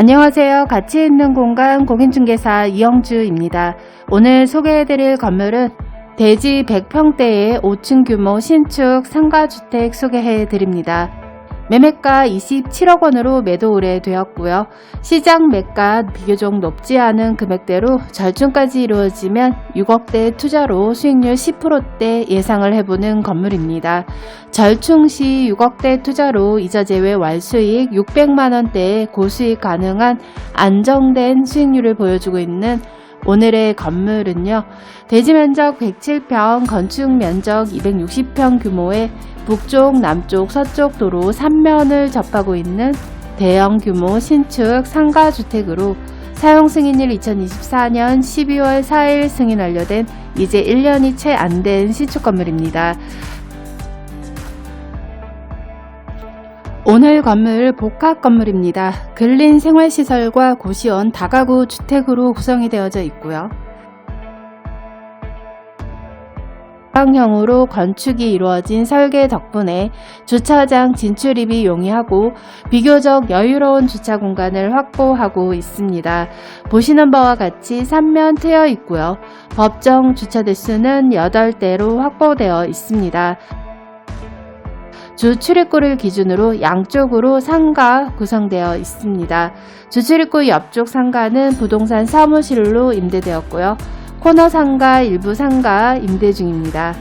안녕하세요. 가치 있는 공간 공인중개사 이영주입니다. 오늘 소개해드릴 건물은 대지 100평대의 5층 규모 신축 상가주택 소개해드립니다. 매매가 27억 원으로 매도 의뢰되었고요. 시장 매가 비교적 높지 않은 금액대로 절충까지 이루어지면 6억대 투자로 수익률 10%대 예상을 해보는 건물입니다. 절충 시 6억대 투자로 이자 제외 월수익 600만 원대의 고수익 가능한 안정된 수익률을 보여주고 있는 오늘의 건물은요. 대지 면적 107평, 건축 면적 260평 규모의 북쪽, 남쪽, 서쪽 도로 3면을 접하고 있는 대형 규모 신축 상가 주택으로 사용 승인일 2024년 12월 4일 승인 완료된 이제 1년이 채 안 된 신축 건물입니다. 오늘 건물 복합 건물입니다. 근린 생활시설과 고시원 다가구 주택으로 구성이 되어져 있고요. 형으로 건축이 이루어진 설계 덕분에 주차장 진출입이 용이하고 비교적 여유로운 주차 공간을 확보하고 있습니다. 보시는 바와 같이 3면 트여 있고요. 법정 주차 대수는 8대로 확보되어 있습니다. 주 출입구를 기준으로 양쪽으로 상가 구성되어 있습니다. 주 출입구 옆쪽 상가는 부동산 사무실로 임대되었고요. 코너 상가, 일부 상가 임대 중입니다.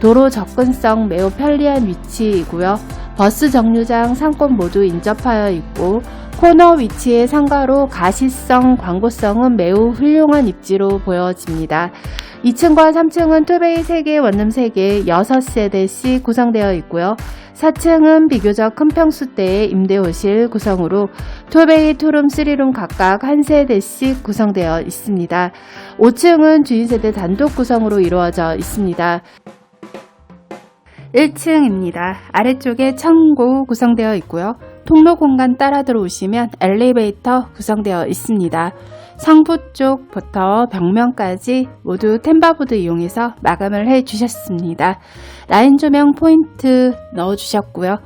도로 접근성 매우 편리한 위치이고요. 버스 정류장 상권 모두 인접하여 있고 코너 위치의 상가로 가시성, 광고성은 매우 훌륭한 입지로 보여집니다. 2층과 3층은 투베이 3개, 원룸 3개, 6세대씩 구성되어 있고요. 4층은 비교적 큰 평수대의 임대호실 구성으로 투베이, 투룸, 쓰리룸 각각 1세대씩 구성되어 있습니다. 5층은 주인 세대 단독 구성으로 이루어져 있습니다. 1층입니다. 아래쪽에 창고 구성되어 있고요. 통로 공간 따라 들어오시면 엘리베이터 구성되어 있습니다. 상부 쪽부터 벽면까지 모두 템바보드 이용해서 마감을 해 주셨습니다. 라인 조명 포인트 넣어 주셨고요.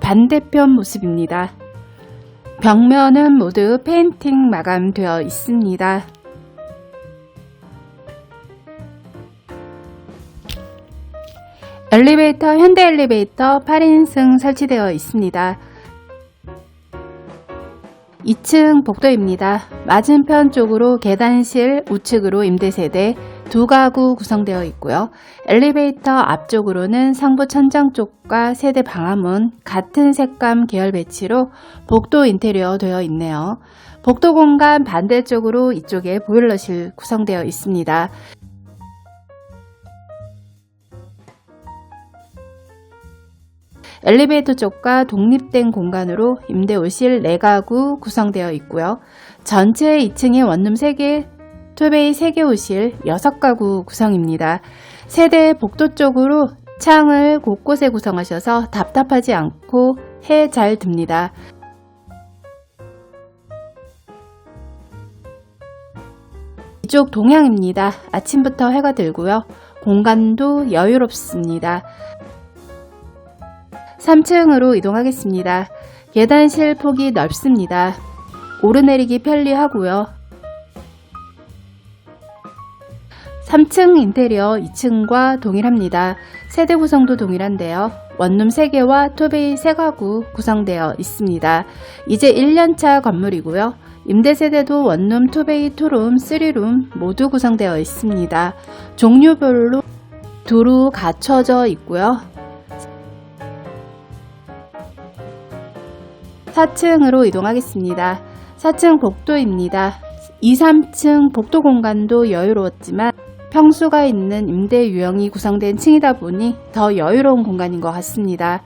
반대편 모습입니다. 벽면은 모두 페인팅 마감되어 있습니다. 엘리베이터, 현대 엘리베이터 8인승 설치되어 있습니다. 2층 복도입니다. 맞은편 쪽으로 계단실 우측으로 임대세대 두 가구 구성되어 있고요. 엘리베이터 앞쪽으로는 상부 천장 쪽과 세대 방화문 같은 색감 계열 배치로 복도 인테리어 되어 있네요. 복도 공간 반대쪽으로 이쪽에 보일러실 구성되어 있습니다. 엘리베이터 쪽과 독립된 공간으로 임대오실 4가구 구성되어 있고요. 전체 2층에 원룸 3개, 투베이 3개 오실 6가구 구성입니다. 세대 복도 쪽으로 창을 곳곳에 구성하셔서 답답하지 않고 해 잘 듭니다. 이쪽 동향입니다. 아침부터 해가 들고요. 공간도 여유롭습니다. 3층으로 이동하겠습니다. 계단실 폭이 넓습니다. 오르내리기 편리하고요. 3층 인테리어 2층과 동일합니다. 세대 구성도 동일한데요. 원룸 3개와 투베이 3가구 구성되어 있습니다. 이제 1년차 건물이고요. 임대 세대도 원룸, 투베이, 투룸, 쓰리룸 모두 구성되어 있습니다. 종류별로 두루 갖춰져 있고요. 4층으로 이동하겠습니다. 4층 복도입니다. 2, 3층 복도 공간도 여유로웠지만 평수가 있는 임대 유형이 구성된 층이다 보니 더 여유로운 공간인 것 같습니다.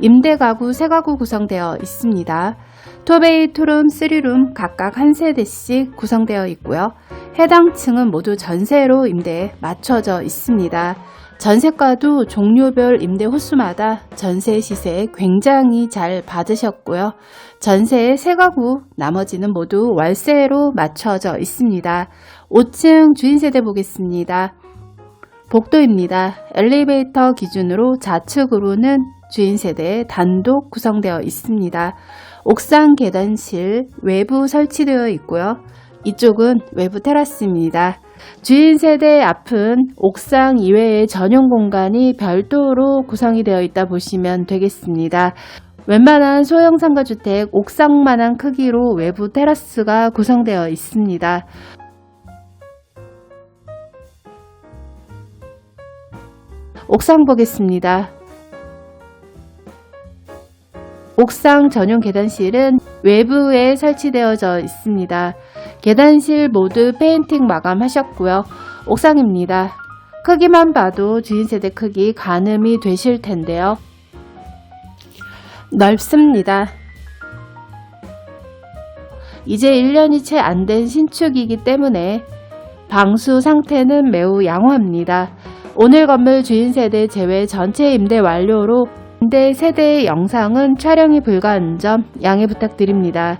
임대 가구 3가구 구성되어 있습니다. 투베이, 투룸, 쓰리룸 각각 한 세대씩 구성되어 있고요. 해당 층은 모두 전세로 임대에 맞춰져 있습니다. 전세가도 종류별 임대 호수마다 전세 시세 굉장히 잘 받으셨고요. 전세 세 가구, 나머지는 모두 월세로 맞춰져 있습니다. 5층 주인 세대 보겠습니다. 복도입니다. 엘리베이터 기준으로 좌측으로는 주인 세대 단독 구성되어 있습니다. 옥상 계단실 외부 설치되어 있고요. 이쪽은 외부 테라스입니다. 주인 세대 앞은 옥상 이외의 전용 공간이 별도로 구성이 되어 있다 보시면 되겠습니다. 웬만한 소형 상가 주택 옥상만한 크기로 외부 테라스가 구성되어 있습니다. 옥상 보겠습니다. 옥상 전용 계단실은 외부에 설치되어져 있습니다. 계단실 모두 페인팅 마감하셨고요. 옥상입니다. 크기만 봐도 주인 세대 크기 가늠이 되실 텐데요. 넓습니다. 이제 1년이 채 안 된 신축이기 때문에 방수 상태는 매우 양호합니다. 오늘 건물 주인 세대 제외 전체 임대 완료로 임대 세대의 영상은 촬영이 불가한 점 양해 부탁드립니다.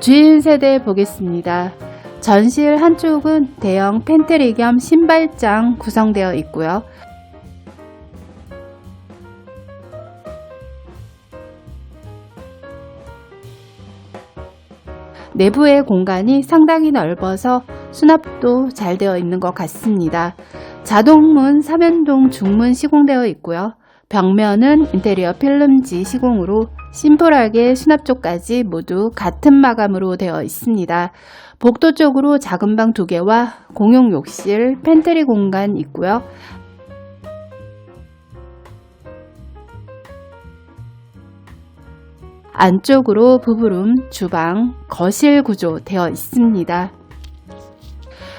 주인 세대 보겠습니다. 전실 한쪽은 대형 팬트리 겸 신발장 구성되어 있고요. 내부의 공간이 상당히 넓어서 수납도 잘 되어 있는 것 같습니다. 자동문 3연동 중문 시공되어 있고요. 벽면은 인테리어 필름지 시공으로 심플하게 수납 쪽까지 모두 같은 마감으로 되어 있습니다. 복도 쪽으로 작은 방 두 개와 공용 욕실, 팬트리 공간 있고요. 안쪽으로 부부룸, 주방, 거실 구조 되어 있습니다.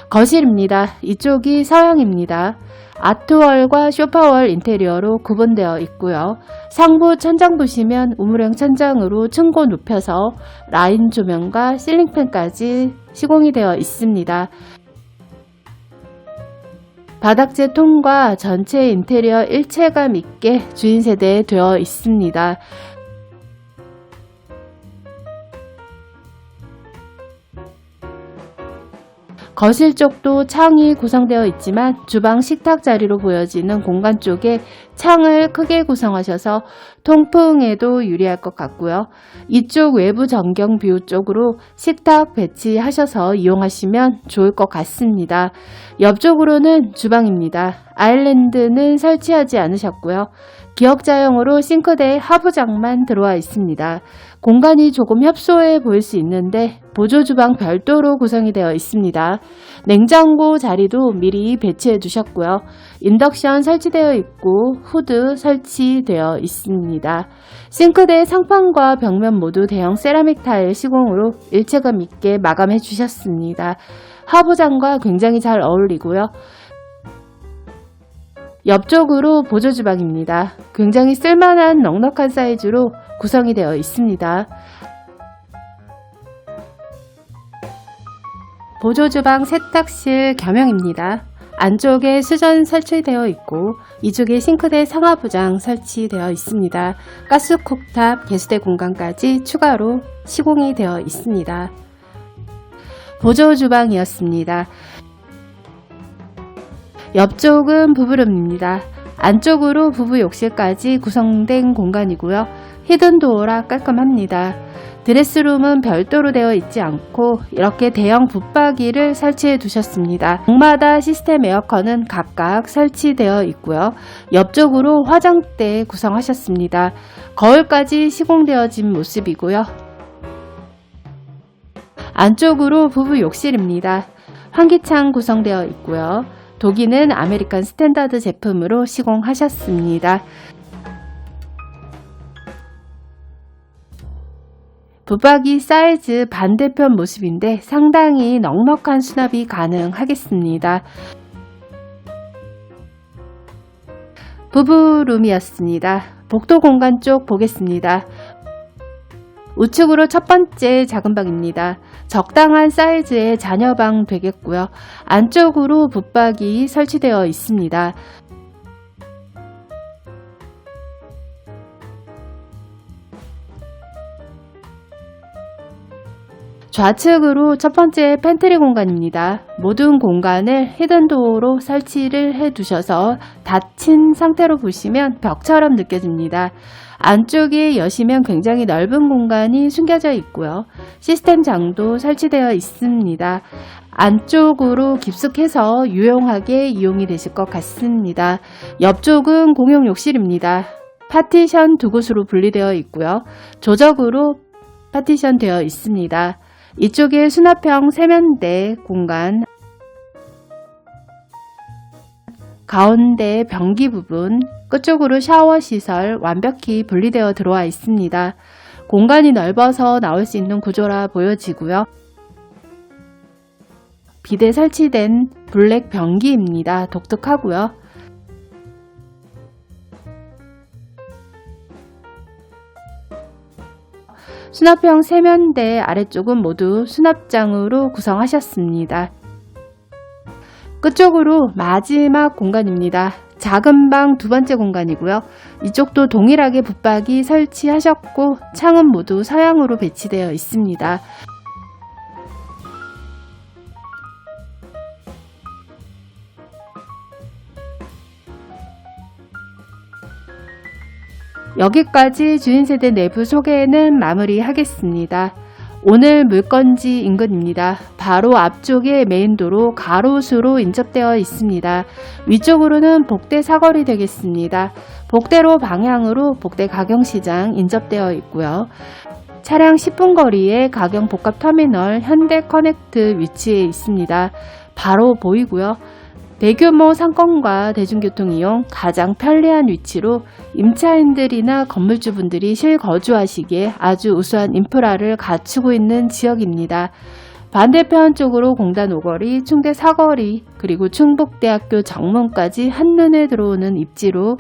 거실입니다. 이쪽이 서양입니다. 아트월과 쇼파월 인테리어로 구분되어 있고요. 상부 천장 보시면 우물형 천장으로 층고 눕혀서 라인 조명과 실링팬까지 시공이 되어 있습니다. 바닥재 통과 전체 인테리어 일체감 있게 주인 세대에 되어 있습니다. 거실 쪽도 창이 구성되어 있지만 주방 식탁 자리로 보여지는 공간 쪽에 창을 크게 구성하셔서 통풍에도 유리할 것 같고요. 이쪽 외부 전경 뷰 쪽으로 식탁 배치하셔서 이용하시면 좋을 것 같습니다. 옆쪽으로는 주방입니다. 아일랜드는 설치하지 않으셨고요. 기역자형으로 싱크대 하부장만 들어와 있습니다. 공간이 조금 협소해 보일 수 있는데 보조 주방 별도로 구성이 되어 있습니다. 냉장고 자리도 미리 배치해 두셨고요. 인덕션 설치되어 있고 후드 설치되어 있습니다. 싱크대 상판과 벽면 모두 대형 세라믹 타일 시공으로 일체감 있게 마감해 주셨습니다. 하부장과 굉장히 잘 어울리고요. 옆쪽으로 보조 주방입니다. 굉장히 쓸만한 넉넉한 사이즈로 구성이 되어 있습니다. 보조 주방 세탁실 겸용입니다. 안쪽에 수전 설치되어 있고 이쪽에 싱크대 상하부장 설치되어 있습니다. 가스 쿡탑 개수대 공간까지 추가로 시공이 되어 있습니다. 보조 주방이었습니다. 옆쪽은 부부룸입니다. 안쪽으로 부부 욕실까지 구성된 공간이고요. 히든도어라 깔끔합니다. 드레스룸은 별도로 되어 있지 않고 이렇게 대형 붙박이를 설치해 두셨습니다. 방마다 시스템 에어컨은 각각 설치되어 있고요. 옆쪽으로 화장대 구성하셨습니다. 거울까지 시공되어진 모습이고요. 안쪽으로 부부 욕실입니다. 환기창 구성되어 있고요. 독일은 아메리칸 스탠다드 제품으로 시공하셨습니다. 붙박이 사이즈 반대편 모습인데 상당히 넉넉한 수납이 가능하겠습니다. 부부룸이었습니다. 복도 공간 쪽 보겠습니다. 우측으로 첫 번째 작은 방입니다. 적당한 사이즈의 자녀방 되겠고요. 안쪽으로 붙박이 설치되어 있습니다. 좌측으로 첫 번째 팬트리 공간입니다. 모든 공간을 히든도어로 설치를 해 두셔서 닫힌 상태로 보시면 벽처럼 느껴집니다. 안쪽에 여시면 굉장히 넓은 공간이 숨겨져 있고요. 시스템 장도 설치되어 있습니다. 안쪽으로 깊숙해서 유용하게 이용이 되실 것 같습니다. 옆쪽은 공용 욕실입니다. 파티션 두 곳으로 분리되어 있고요. 조적으로 파티션 되어 있습니다. 이쪽에 수납형 세면대 공간, 가운데 변기 부분, 끝쪽으로 샤워 시설 완벽히 분리되어 들어와 있습니다. 공간이 넓어서 나올 수 있는 구조라 보여지고요. 비대 설치된 블랙 변기입니다. 독특하고요. 수납형 세면대 아래쪽은 모두 수납장으로 구성하셨습니다. 끝쪽으로 마지막 공간입니다. 작은 방 두 번째 공간이고요. 이쪽도 동일하게 붙박이 설치하셨고 창은 모두 서양으로 배치되어 있습니다. 여기까지 주인세대 내부 소개는 마무리하겠습니다. 오늘 물건지 인근입니다. 바로 앞쪽에 메인도로 가로수로 인접되어 있습니다. 위쪽으로는 복대 사거리 되겠습니다. 복대로 방향으로 복대 가경시장 인접되어 있고요. 차량 10분 거리에 가경 복합터미널 현대 커넥트 위치해 있습니다. 바로 보이고요. 대규모 상권과 대중교통 이용 가장 편리한 위치로 임차인들이나 건물주분들이 실거주하시기에 아주 우수한 인프라를 갖추고 있는 지역입니다. 반대편 쪽으로 공단 오거리, 충대 사거리, 그리고 충북대학교 정문까지 한눈에 들어오는 입지로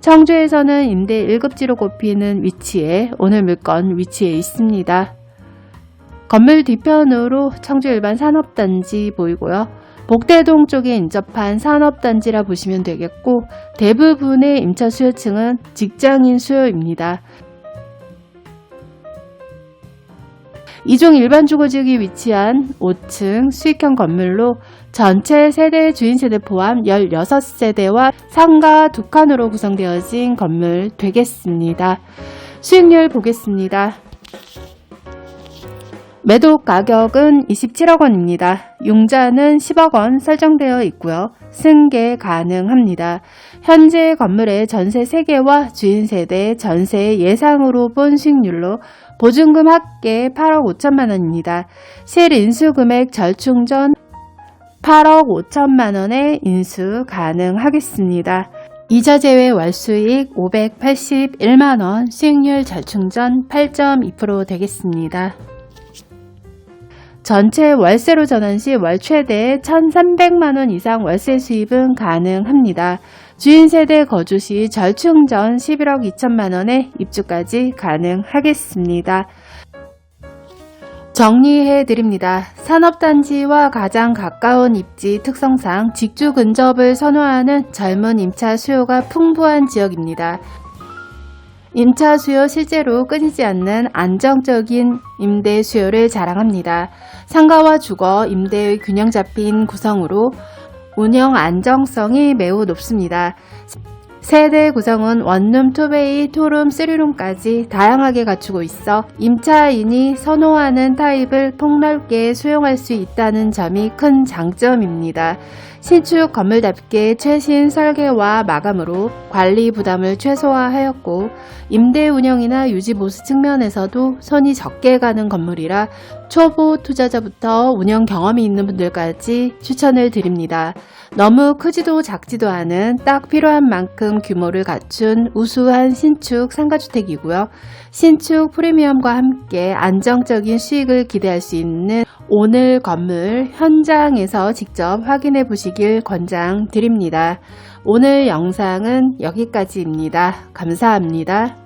청주에서는 임대 1급지로 꼽히는 위치에 오늘 물건 위치해 있습니다. 건물 뒤편으로 청주 일반 산업단지 보이고요. 복대동 쪽에 인접한 산업단지라 보시면 되겠고 대부분의 임차 수요층은 직장인 수요입니다. 이종 일반 주거지역이 위치한 5층 수익형 건물로 전체 세대 주인 세대 포함 16세대와 상가 두 칸으로 구성되어진 건물 되겠습니다. 수익률 보겠습니다. 매도 가격은 27억 원입니다. 융자는 10억 원 설정되어 있고요. 승계 가능합니다. 현재 건물의 전세 3개와 주인 세대 전세 예상으로 본 수익률로 보증금 합계 8억 5천만 원입니다. 실 인수 금액 절충 전 8억 5천만 원에 인수 가능하겠습니다. 이자 제외 월수익 581만 원, 수익률 절충 전 8.2% 되겠습니다. 전체 월세로 전환 시 월 최대 1,300만 원 이상 월세 수입은 가능합니다. 주인 세대 거주 시 절충 전 11억 2천만 원에 입주까지 가능하겠습니다. 정리해 드립니다. 산업단지와 가장 가까운 입지 특성상 직주 근접을 선호하는 젊은 임차 수요가 풍부한 지역입니다. 임차 수요 실제로 끊이지 않는 안정적인 임대 수요를 자랑합니다. 상가와 주거, 임대의 균형 잡힌 구성으로 운영 안정성이 매우 높습니다. 세대 구성은 원룸, 투베이, 투룸, 쓰리룸까지 다양하게 갖추고 있어 임차인이 선호하는 타입을 폭넓게 수용할 수 있다는 점이 큰 장점입니다. 신축 건물답게 최신 설계와 마감으로 관리 부담을 최소화하였고 임대 운영이나 유지 보수 측면에서도 손이 적게 가는 건물이라 초보 투자자부터 운영 경험이 있는 분들까지 추천을 드립니다. 너무 크지도 작지도 않은 딱 필요한 만큼 규모를 갖춘 우수한 신축 상가주택이고요. 신축 프리미엄과 함께 안정적인 수익을 기대할 수 있는 오늘 건물 현장에서 직접 확인해 보시길 권장드립니다. 오늘 영상은 여기까지입니다. 감사합니다.